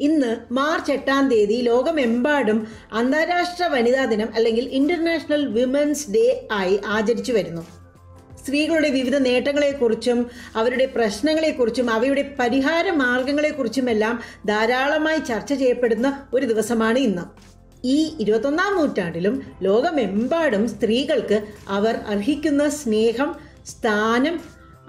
ഇന്ന് മാർച്ച് എട്ടാം തീയതി ലോകമെമ്പാടും അന്താരാഷ്ട്ര വനിതാ ദിനം അല്ലെങ്കിൽ ഇന്റർനാഷണൽ വിമൻസ് ഡേ ആയി ആചരിച്ചു വരുന്നു. സ്ത്രീകളുടെ വിവിധ നേട്ടങ്ങളെക്കുറിച്ചും അവരുടെ പ്രശ്നങ്ങളെക്കുറിച്ചും അവയുടെ പരിഹാര മാർഗങ്ങളെക്കുറിച്ചുമെല്ലാം ധാരാളമായി ചർച്ച ചെയ്യപ്പെടുന്ന ഒരു ദിവസമാണ് ഇന്ന്. ഈ ഇരുപത്തൊന്നാം നൂറ്റാണ്ടിലും ലോകമെമ്പാടും സ്ത്രീകൾക്ക് അവർ അർഹിക്കുന്ന സ്നേഹം സ്ഥാനം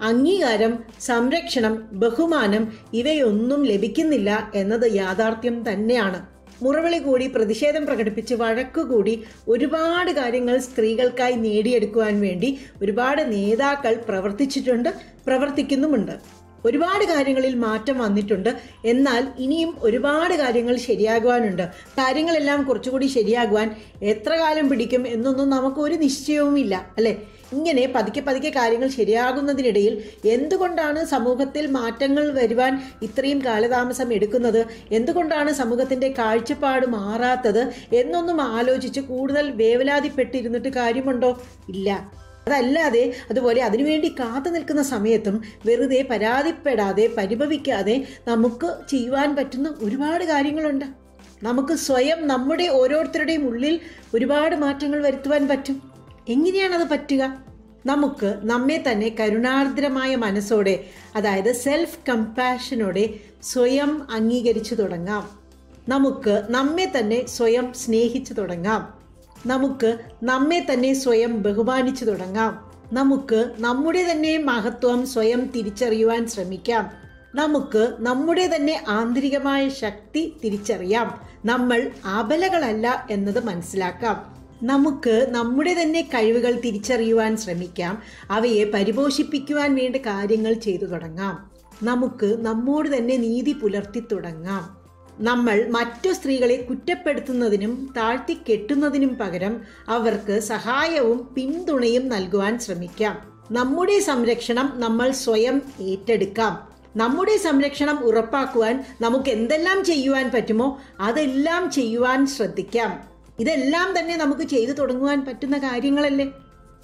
അംഗീകാരം സംരക്ഷണം ബഹുമാനം ഇവയൊന്നും ലഭിക്കുന്നില്ല എന്നത് യാഥാർത്ഥ്യം തന്നെയാണ്. മുറവിളി കൂടി പ്രതിഷേധം പ്രകടിപ്പിച്ച് വഴക്കുകൂടി ഒരുപാട് കാര്യങ്ങൾ സ്ത്രീകൾക്കായി നേടിയെടുക്കുവാൻ വേണ്ടി ഒരുപാട് നേതാക്കൾ പ്രവർത്തിച്ചിട്ടുണ്ട് പ്രവർത്തിക്കുന്നുമുണ്ട്. ഒരുപാട് കാര്യങ്ങളിൽ മാറ്റം വന്നിട്ടുണ്ട്. എന്നാൽ ഇനിയും ഒരുപാട് കാര്യങ്ങൾ ശരിയാകുവാനുണ്ട്. കാര്യങ്ങളെല്ലാം കുറച്ചുകൂടി ശരിയാകുവാൻ എത്ര കാലം പിടിക്കും എന്നൊന്നും നമുക്ക് ഒരു നിശ്ചയവുമില്ല അല്ലെ? ഇങ്ങനെ പതുക്കെ പതുക്കെ കാര്യങ്ങൾ ശരിയാകുന്നതിനിടയിൽ എന്തുകൊണ്ടാണ് സമൂഹത്തിൽ മാറ്റങ്ങൾ വരുവാൻ ഇത്രയും കാലതാമസം എടുക്കുന്നത്? എന്തുകൊണ്ടാണ് സമൂഹത്തിന്റെ കാഴ്ചപ്പാട് മാറാത്തത്? എന്നൊന്നും ആലോചിച്ച് കൂടുതൽ വേവലാതിപ്പെട്ടിരുന്നിട്ട് കാര്യമുണ്ടോ? ഇല്ല. അതല്ലാതെ അതുപോലെ അതിനുവേണ്ടി കാത്തു നിൽക്കുന്ന സമയത്തും വെറുതെ പരാതിപ്പെടാതെ പരിഭവിക്കാതെ നമുക്ക് ചെയ്യുവാൻ പറ്റുന്ന ഒരുപാട് കാര്യങ്ങളുണ്ട്. നമുക്ക് സ്വയം നമ്മുടെ ഓരോരുത്തരുടെയും ഉള്ളിൽ ഒരുപാട് മാറ്റങ്ങൾ വരുത്തുവാൻ പറ്റും. എങ്ങനെയാണത് പറ്റുക? നമുക്ക് നമ്മെ തന്നെ കരുണാർദ്രമായ മനസ്സോടെ അതായത് സെൽഫ് കമ്പാഷനോടെ സ്വയം അംഗീകരിച്ചു തുടങ്ങാം. നമുക്ക് നമ്മെ തന്നെ സ്വയം സ്നേഹിച്ചു തുടങ്ങാം. നമുക്ക് നമ്മെ തന്നെ സ്വയം ബഹുമാനിച്ചു തുടങ്ങാം. നമുക്ക് നമ്മുടെ തന്നെ മഹത്വം സ്വയം തിരിച്ചറിയുവാൻ ശ്രമിക്കാം. നമുക്ക് നമ്മുടെ തന്നെ ആന്തരികമായ ശക്തി തിരിച്ചറിയാം. നമ്മൾ അബലകളല്ല എന്നത് മനസ്സിലാക്കാം. നമുക്ക് നമ്മുടെ തന്നെ കഴിവുകൾ തിരിച്ചറിയുവാൻ ശ്രമിക്കാം. അവയെ പരിപോഷിപ്പിക്കുവാൻ വേണ്ട കാര്യങ്ങൾ ചെയ്തു തുടങ്ങാം. നമുക്ക് നമ്മോട് തന്നെ നീതി പുലർത്തി തുടങ്ങാം. നമ്മൾ മറ്റു സ്ത്രീകളെ കുറ്റപ്പെടുത്തുന്നതിനും താഴ്ത്തി കെട്ടുന്നതിനും പകരം അവർക്ക് സഹായവും പിന്തുണയും നൽകുവാൻ ശ്രമിക്കാം. നമ്മുടെ സംരക്ഷണം നമ്മൾ സ്വയം ഏറ്റെടുക്കാം. നമ്മുടെ സംരക്ഷണം ഉറപ്പാക്കുവാൻ നമുക്ക് എന്തെല്ലാം ചെയ്യുവാൻ പറ്റുമോ അതെല്ലാം ചെയ്യുവാൻ ശ്രദ്ധിക്കാം. ഇതെല്ലാം തന്നെ നമുക്ക് ചെയ്തു തുടങ്ങുവാൻ പറ്റുന്ന കാര്യങ്ങളല്ലേ?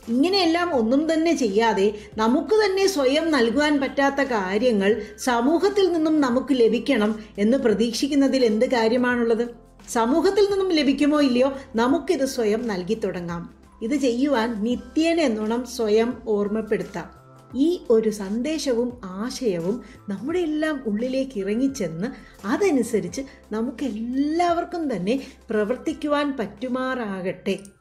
ഇങ്ങനെയെല്ലാം ഒന്നും തന്നെ ചെയ്യാതെ നമുക്ക് തന്നെ സ്വയം നൽകുവാൻ പറ്റാത്ത കാര്യങ്ങൾ സമൂഹത്തിൽ നിന്നും നമുക്ക് ലഭിക്കണം എന്ന് പ്രതീക്ഷിക്കുന്നതിൽ എന്ത് കാര്യമാണുള്ളത്? സമൂഹത്തിൽ നിന്നും ലഭിക്കുമോ ഇല്ലയോ? നമുക്കിത് സ്വയം നൽകി തുടങ്ങാം. ഇത് ചെയ്യുവാൻ നിത്യേന എന്നോണം സ്വയം ഓർമ്മപ്പെടുത്താം. ഈ ഒരു സന്ദേശവും ആശയവും നമ്മുടെ എല്ലാം ഉള്ളിലേക്ക് ഇറങ്ങിച്ചെന്ന് അതനുസരിച്ച് നമുക്ക് എല്ലാവർക്കും തന്നെ പ്രവർത്തിക്കുവാൻ പറ്റുമാറാകട്ടെ.